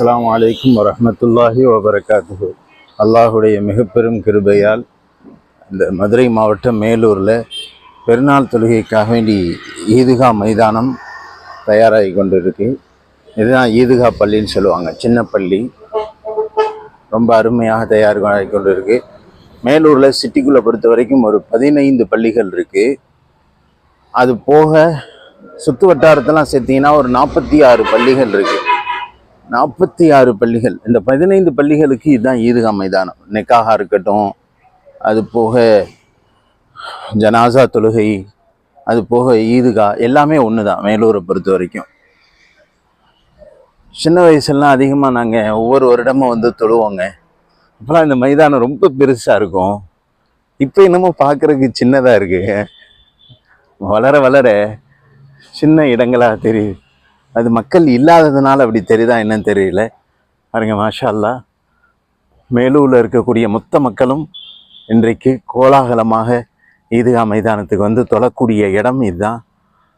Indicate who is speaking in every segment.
Speaker 1: அஸ்லாம் அலைக்கும் வரமத்துல்லாஹி வபரகாத்து அல்லாஹுடைய மிகப்பெரும் கிருபையால் இந்த மதுரை மாவட்டம் மேலூரில் பெருநாள் தொழுகைக்காக வேண்டி ஈதுகா மைதானம் தயாராகி கொண்டு இருக்கு இதுதான் ஈதுகா பள்ளின்னு சொல்லுவாங்க. சின்ன பள்ளி. ரொம்ப அருமையாக தயாராகி கொண்டு இருக்கு மேலூரில் சிட்டிக்குள்ளே பொறுத்த வரைக்கும் ஒரு பதினைந்து பள்ளிகள் இருக்குது அது போக சுற்று வட்டாரத்தெல்லாம் சேர்த்திங்கன்னா ஒரு நாற்பத்தி ஆறு பள்ளிகள் இருக்குது நாற்பத்தி ஆறு பள்ளிகள். இந்த பதினைந்து பள்ளிகளுக்கு இதுதான் ஈதுகா மைதானம். நெக்காகா இருக்கட்டும் அது போக ஜனாசா தொழுகை அது போக ஈதுகா எல்லாமே ஒன்று தான் மேலூரை பொறுத்த வரைக்கும். சின்ன வயசுலாம் அதிகமாக நாங்கள் ஒவ்வொரு வருடமும் வந்து தொழுவோங்க. அப்போலாம் இந்த மைதானம் ரொம்ப பெருசாக இருக்கும். இப்போ என்னமோ பார்க்குறதுக்கு சின்னதாக இருக்குது வளர வளர சின்ன இடங்களாக தெரியுது. அது மக்கள் இல்லாததுனால அப்படி தெரியுதா என்னன்னு தெரியல. பாருங்க மாஷா அல்லாஹ் மேலூரில் இருக்கக்கூடிய மொத்த மக்களும் இன்றைக்கு கோலாகலமாக ஈதுகா மைதானத்துக்கு வந்து தொழக்கூடிய இடம் இதுதான்.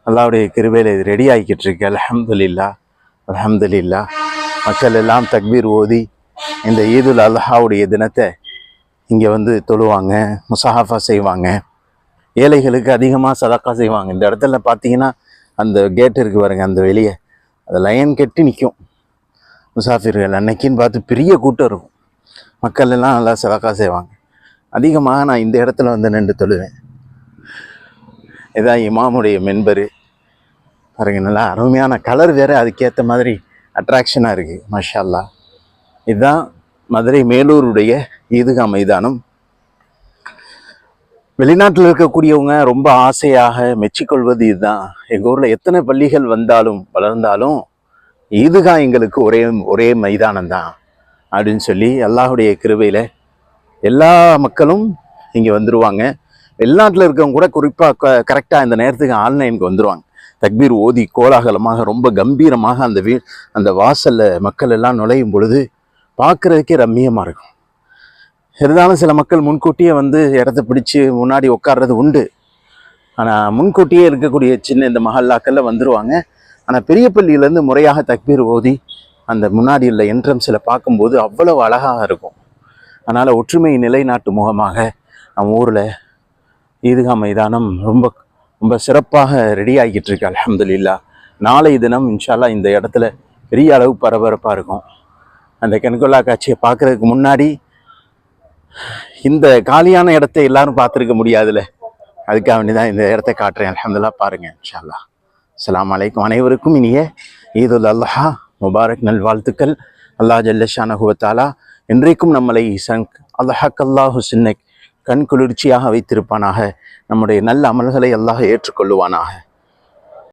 Speaker 1: அல்லாவுடைய கிருபையில் இது ரெடி ஆகிக்கிட்டு இருக்கு. அல்ஹம்துலில்லா அல்ஹம்துலில்லா. மக்கள் எல்லாம் தக்பீர் ஓதி இந்த ஈதுல் அல்ஹாவுடைய தினத்தை இங்கே வந்து தொழுவாங்க முசாஹாஃபா செய்வாங்க. ஏழைகளுக்கு அதிகமாக சதக்கா செய்வாங்க. இந்த இடத்துல பார்த்தீங்கன்னா அந்த கேட் இருக்கு பாருங்க அந்த வெளியே. அது லைன் கட்டி நிற்கும் முசாஃபிர்கள் அன்னைக்குன்னு பார்த்து பெரிய கூட்டம் இருக்கும். மக்கள் எல்லாம் நல்லா செவக்கா செய்வாங்க. அதிகமாக நான் இந்த இடத்துல வந்து நின்று தொழுவேன். இதான் இமாமுடைய மென்பரு. பாருங்க நல்லா அருமையான கலர் வேறு. அதுக்கேற்ற மாதிரி அட்ராக்ஷனாக இருக்குது மாஷா இதுதான் மதுரை மேலூருடைய ஈதுகா மைதானம். வெளிநாட்டில் இருக்கக்கூடியவங்க ரொம்ப ஆசையாக மெச்சிக்கொள்வது இதுதான். எங்கள் ஊரில் எத்தனை பள்ளிகள் வந்தாலும் வளர்ந்தாலும் இதுதான் எங்களுக்கு ஒரே ஒரே மைதானம் தான் அப்படின்னு சொல்லி அல்லாஹுடைய கிருபையில் எல்லா மக்களும் இங்கே வந்துடுவாங்க வெளிநாட்டில் இருக்கவங்க கூட குறிப்பாக கரெக்டாக இந்த நேரத்துக்கு ஆன்லைனுக்கு வந்துடுவாங்க தக்பீர் ஓதி கோலாகலமாக ரொம்ப கம்பீரமாக அந்த வீ அந்த வாசலில் மக்கள் எல்லாம் நுழையும் பொழுது பார்க்குறதுக்கே ரம்மியமாக இருக்கும். இருந்தாலும் சில மக்கள் முன்கூட்டியே வந்து இடத்த பிடிச்சி முன்னாடி உட்கார்றது உண்டு. ஆனால் முன்கூட்டியே இருக்கக்கூடிய சின்ன இந்த மஹல்லாக்களில் வந்துடுவாங்க ஆனால் பெரிய பள்ளியிலேருந்து முறையாக தக்பீர் ஓதி அந்த முன்னாடி உள்ள என்ட்ரன்ஸில் பார்க்கும்போது அவ்வளவு அழகாக இருக்கும். அதனால் ஒற்றுமை நிலைநாட்டு முகமாக நம்ம ஊரில் ஈதுகா மைதானம் ரொம்ப ரொம்ப சிறப்பாக ரெடி ஆகிட்டு இருக்கு அலமதுல்லா நாளை தினம் இன்ஷால்லா இந்த இடத்துல பெரிய அளவு பரபரப்பாக இருக்கும். அந்த கண்கொள்ளா காட்சியை பார்க்கறதுக்கு முன்னாடி இந்த காலியான இடத்த எல்லாரும் பார்த்துருக்க முடியாதுல்ல. அதுக்காக வேண்டி தான் இந்த இடத்த காட்டுறேன். அலமதுல்லா பாருங்க இன்ஷா அல்லாஹ் வலைக்கும் அலைக்கும் அனைவருக்கும் இனிய ஈதுல் அல்லஹா முபாரக் நல்வாழ்த்துக்கள். அல்லாஹ் ஜல்லஷானஹுவத்தாலா இன்றைக்கும் நம்மளை சங்க் அல்லாஹக் அல்லாஹு சின்னை கண் குளிர்ச்சியாக வைத்திருப்பானாக. நம்முடைய நல்ல அமல்களை அல்லாஹ் ஏற்றுக்கொள்ளுவானாக.